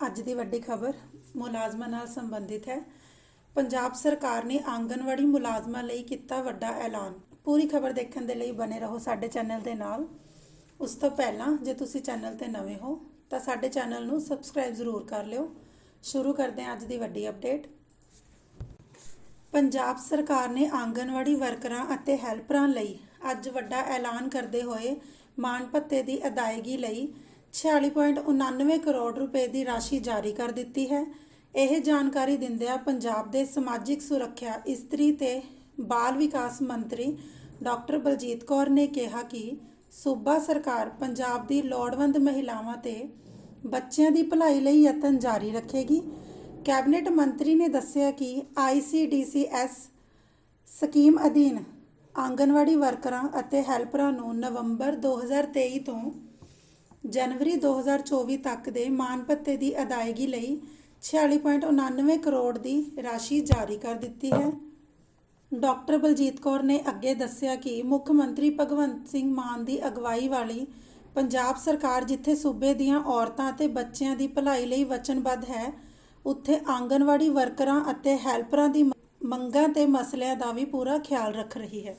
ਅੱਜ ਦੀ ਵੱਡੀ ਖਬਰ ਮੁਲਾਜ਼ਮਾਂ ਨਾਲ ਸੰਬੰਧਿਤ ਹੈ। ਪੰਜਾਬ ਸਰਕਾਰ ਨੇ ਆਂਗਨਵਾੜੀ ਮੁਲਾਜ਼ਮਾਂ ਲਈ ਕੀਤਾ ਵੱਡਾ ਐਲਾਨ। ਪੂਰੀ ਖਬਰ ਦੇਖਣ ਦੇ ਲਈ ਬਨੇ ਰਹੋ ਸਾਡੇ ਚੈਨਲ ਦੇ ਨਾਲ। ਉਸ ਤੋਂ ਪਹਿਲਾਂ ਜੇ ਤੁਸੀਂ ਚੈਨਲ ਤੇ ਨਵੇਂ ਹੋ, ਤਾਂ ਸਾਡੇ ਚੈਨਲ ਨੂੰ ਸਬਸਕ੍ਰਾਈਬ ਜ਼ਰੂਰ ਕਰ ਲਿਓ। ਸ਼ੁਰੂ ਕਰਦੇ ਹਾਂ ਅੱਜ ਦੀ ਵੱਡੀ ਅਪਡੇਟ। ਪੰਜਾਬ ਸਰਕਾਰ ਨੇ ਆਂਗਨਵਾੜੀ ਵਰਕਰਾਂ ਅਤੇ ਹੈਲਪਰਾਂ ਲਈ ਅੱਜ ਵੱਡਾ ਐਲਾਨ ਕਰਦੇ ਹੋਏ ਮਾਣ ਭੱਤੇ ਦੀ ਅਦਾਇਗੀ ਲਈ 46.99 ਕਰੋੜ ਰੁਪਏ ਦੀ ਰਾਸ਼ੀ ਜਾਰੀ ਕਰ ਦਿੱਤੀ ਹੈ। ਇਹ ਜਾਣਕਾਰੀ ਦਿੰਦਿਆਂ ਪੰਜਾਬ ਦੇ ਸਮਾਜਿਕ ਸੁਰੱਖਿਆ ਇਸਤਰੀ ਤੇ ਬਾਲ ਵਿਕਾਸ ਮੰਤਰੀ ਡਾਕਟਰ ਬਲਜੀਤ ਕੌਰ ਨੇ ਕਿਹਾ ਕਿ ਸੂਬਾ ਸਰਕਾਰ ਪੰਜਾਬ ਦੀ ਲੋੜਵੰਦ ਮਹਿਲਾਵਾਂ ਤੇ ਬੱਚਿਆਂ ਦੀ ਭਲਾਈ ਲਈ ਯਤਨ ਜਾਰੀ ਰੱਖੇਗੀ। ਕੈਬਨਿਟ ਮੰਤਰੀ ਨੇ ਦੱਸਿਆ ਕਿ ICDCS ਸਕੀਮ ਅਧੀਨ ਆਂਗਨਵਾੜੀ ਵਰਕਰਾਂ ਅਤੇ ਹੈਲਪਰਾਂ ਨੂੰ ਨਵੰਬਰ 2023 ਤੋਂ ਜਨਵਰੀ 2024 ਤੱਕ ਦੇ ਮਾਨ ਭੱਤੇ ਦੀ ਅਦਾਇਗੀ ਲਈ 46.99 ਕਰੋੜ ਦੀ ਰਾਸ਼ੀ ਜਾਰੀ ਕਰ ਦਿੱਤੀ ਹੈ। ਡਾਕਟਰ ਬਲਜੀਤ ਕੌਰ ਨੇ ਅੱਗੇ ਦੱਸਿਆ ਕਿ ਮੁੱਖ ਮੰਤਰੀ ਭਗਵੰਤ ਸਿੰਘ ਮਾਨ ਦੀ ਅਗਵਾਈ ਵਾਲੀ ਪੰਜਾਬ ਸਰਕਾਰ ਜਿੱਥੇ ਸੂਬੇ ਦੀਆਂ ਔਰਤਾਂ ਅਤੇ ਬੱਚਿਆਂ ਦੀ ਭਲਾਈ ਲਈ ਵਚਨਬੱਧ ਹੈ, ਉੱਥੇ ਆਂਗਨਵਾੜੀ ਵਰਕਰਾਂ ਅਤੇ ਹੈਲਪਰਾਂ ਦੀ ਮੰਗਾਂ ਤੇ ਮਸਲਿਆਂ ਦਾ ਵੀ ਪੂਰਾ ਖਿਆਲ ਰੱਖ ਰਹੀ ਹੈ।